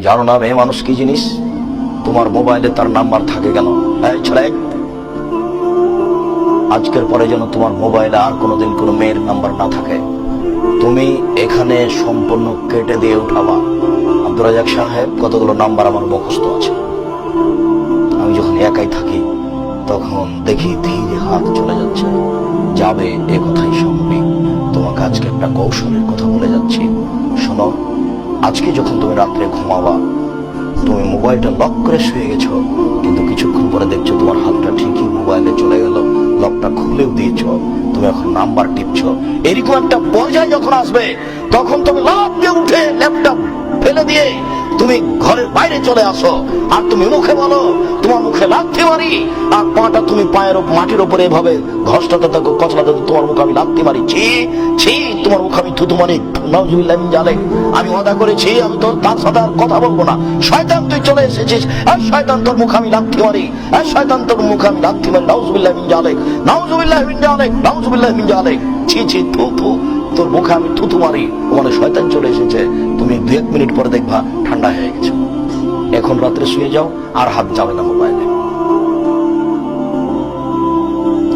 জানো না মেয়ে মানুষ কি জিনিস? তোমার মোবাইলে তার নাম্বার থাকে কেন? আজকের পরে যেন তোমার মোবাইলে আর কোনোদিন কোনো মেয়ের নাম্বার না থাকে। তুমি এখানে সম্পূর্ণ কেটে দিয়ে উঠাবা। আব্দুল রাজাক সাহেব, কতগুলো নাম্বার আমার মুখস্থ আছে। আমি যখন একাই থাকি, তখন দেখি ধীরে হাত চলে যাচ্ছে। যাবে এ কথাই স্বাভাবিক তোমাকে আজকে একটা কৌশলের কথা বলে যাচ্ছি। শোনো আজকে যখন তুমি রাত্রে ঘুমাবা, তুমি মোবাইলটা লক করে শুয়ে গেছো, কিন্তু কিছুক্ষণ পরে দেখছ তোমার হাতটা ঠিকই মোবাইলে চলে গেল লকটা খুলেও দিয়েছ। তুমি এখন নাম্বার টিপছো। এরকম একটা পর্যায়ে যখন আসবে, তখন তুমি লাভ দিয়ে উঠে ল্যাপটপ ফেলে দিয়ে তুমি ঘরের বাইরে চলে আসো। আর তুমি মুখে বলো, তোমার মুখে লাথি মারি, আর পাটা তুমি পায়ের মাটির উপরে এভাবে ঘষটাতে থাকো কচলাতে তোমার মুখে আমি লাথি মারি। ছি ছি, তোমার মুখে আমি থুতু মিন জালেক, আমি ওয়াদা করেছি, আমি তোর তার সাথে আর কথা বলব না। শয়তান, তুই চলে এসেছিস। আর শয়তান তোর মুখে আমি লাথি মারি। আর শয়তান তোর মুখে আমি নাউজুবিল্লাহ মিন জালেক, নাউজুবিল্লাহ মিন জালেক নাউজুবিল্লাহ মিন জালেক। ছি ছি, থু থু। তোর মুখে আমি থুতু মারি মানে শয়তান চলে এসেছে। তুমি দু এক মিনিট পরে দেখবা ঠান্ডা হয়ে গেছে। এখন রাত্রে শুয়ে যাও, আর হাত যাবে না মোবাইলে।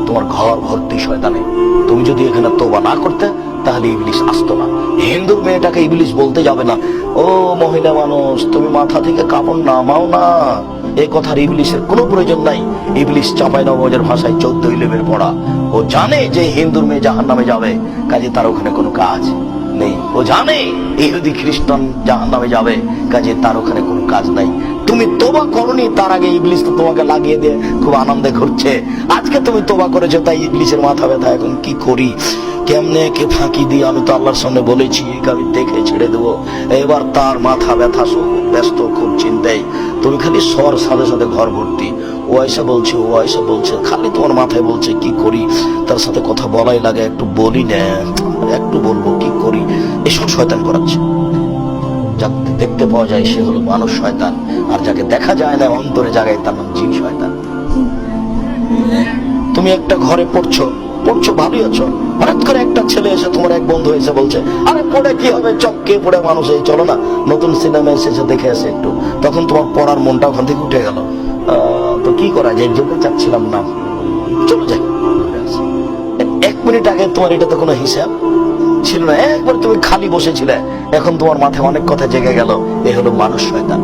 তোমার ঘর ভর্তি শয়তানে। তুমি যদি এখানে তোবা না করতে তাহলে ইবলিশ আসতো না। হিন্দুর মেয়েটাকে ইবলিশ বলতে যাবে না। ও মহিলা মানুষ, তুমি মাথা থেকে কাপড় নামাও না। এই কথার ইবলিশের কোনো প্রয়োজন নাই। ইবলিশ চাপাই নবজের ভাষায় চোদ্দ ইলেভেন পড়া। ও জানে যে হিন্দুর মেয়ে জাহান নামে যাবে, কাজে তার ওখানে কোনো কাজ নেই। ও জানে, ইহুদি খ্রিস্টান জাহান নামে যাবে, কাজে তার ওখানে কোনো কাজ নাই। তুমি তোবা করনি, তার আগে ইবলিশ তো তোমাকে লাগিয়ে দিয়ে খুব আনন্দে ঘুরছে। আজকে তুমি তোবা করেছ, তাই ইবলিশের মাথা ব্যথা, এখন কি করি? কেমনে কে ফাঁকি দিয়ে আমি তো আল্লাহর সামনে বলেছি আমি দেখে ছেড়ে দেবো। এবার তার মাথা ব্যথা ব্যস্ত, খুব চিন্তায়। তুমি খালি সর সাথে সাথে ঘর ভর্তি। ও এসে বলছে, ও এসে বলছে, খালি তোমার মাথায় বলছে, কি করি? তার সাথে কথা বলাই লাগে, একটু বলি না, একটু বলব, কি করি? এসব শয়তান করাচ্ছে। যাকে দেখতে পাওয়া যায় সে হলো মানুষ শয়তান। আর যাকে দেখা যায় না, অন্তরে জায়গায় তার নাম জিন শয়তান। তুমি একটা ঘরে পড়ছো পড়ছো ভালোই আছো। হঠাৎ করে একটা ছেলে এসে তোমার এক বন্ধু এসে বলছে, আরে পড়ে কি হবে? চক্কে পড়ে মানুষ এই? চলো না, নতুন সিনেমা এসেছে, দেখে আসে একটু। তখন তোমার পড়ার মনটা ওখান থেকে উঠে গেল। তো কি করা যায়? যেতে চাচ্ছিলাম না। চলো যাই। এক মিনিট আগে তোমার এটা তো কোনো হিসাব? ছিল না, একবার তুমি খালি বসেছিলে। এখন তোমার মাথায় অনেক কথা জেগে গেল, এ হলো মানুষ শয়তান।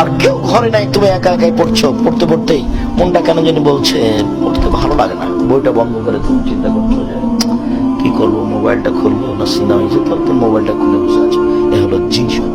আর কেউ ঘরে নাই, তুমি একা একাই পড়ছো, পড়তে পড়তেই মনটা কেন জানি বলছে, পড়তে ভালো লাগে না। বইটা বন্ধ করে তুমি চিন্তা করছ কি করব, মোবাইলটা খুলবো না, সিনেমা তো মোবাইলটা খুলে বসে আছো। এ হলো জিনিস।